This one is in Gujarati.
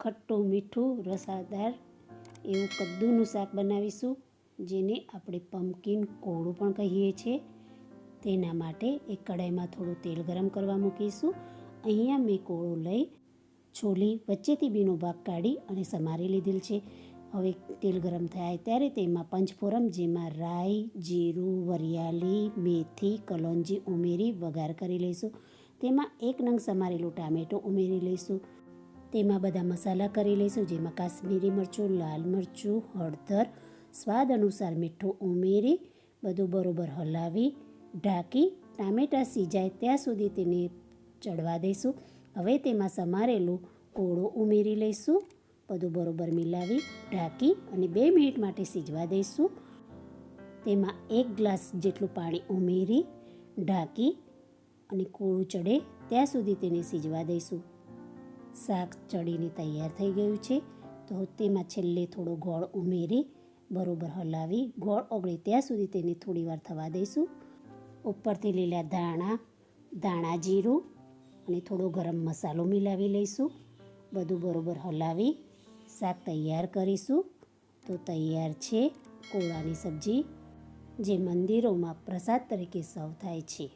ખટ્ટું, મીઠું, રસાદાર એવું કદ્દુનું શાક બનાવીશું, જેને આપણે પમ્પકિન કોળું પણ કહીએ છીએ. તેના માટે એક કડાઈમાં થોડું તેલ ગરમ કરવા મૂકીશું. અહીંયા મેં કોળું લઈ છોલી વચ્ચેથી બીનો ભાગ કાઢી અને સમારી લીધેલ છે. હવે તેલ ગરમ થાય ત્યારે તેમાં પંચફોરમ, જેમાં રાઈ, જીરું, વરિયાળી, મેથી, કલોંજી ઉમેરી વઘાર કરી લઈશું. તેમાં એક નંગ સમારેલું ટામેટું ઉમેરી લઈશું. તેમાં બધા મસાલા કરી લઈશું, જેમાં કાશ્મીરી મરચું, લાલ મરચું, હળદર, સ્વાદ અનુસાર મીઠું ઉમેરી, બધું બરોબર હલાવી, ઢાંકી, ટામેટાં સીજાય ત્યાં સુધી તેને ચડવા દઈશું. હવે તેમાં સમારેલું કોળો ઉમેરી લઈશું, બધું બરોબર મિલાવી, ઢાંકી અને બે મિનિટ માટે સીજવા દઈશું. તેમાં એક ગ્લાસ જેટલું પાણી ઉમેરી, ઢાંકી અને કોળું ચડે ત્યાં સુધી તેને સીજવા દઈશું. શાક ચડીને તૈયાર થઈ ગયું છે. તો તેમાં છેલ્લે થોડો ગોળ ઉમેરી, બરોબર હલાવી, ગોળ ઓગળે ત્યાં સુધી તેને થોડીવાર થવા દઈશું. ઉપરથી લીલા ધાણા ધાણા જીરું અને થોડો ગરમ મસાલો મિલાવી લઈશું. બધું બરોબર હલાવી શાક તૈયાર કરીશું. તો તૈયાર છે કોળાની સબ્જી, જે મંદિરોમાં પ્રસાદ તરીકે સર્વ થાય છે.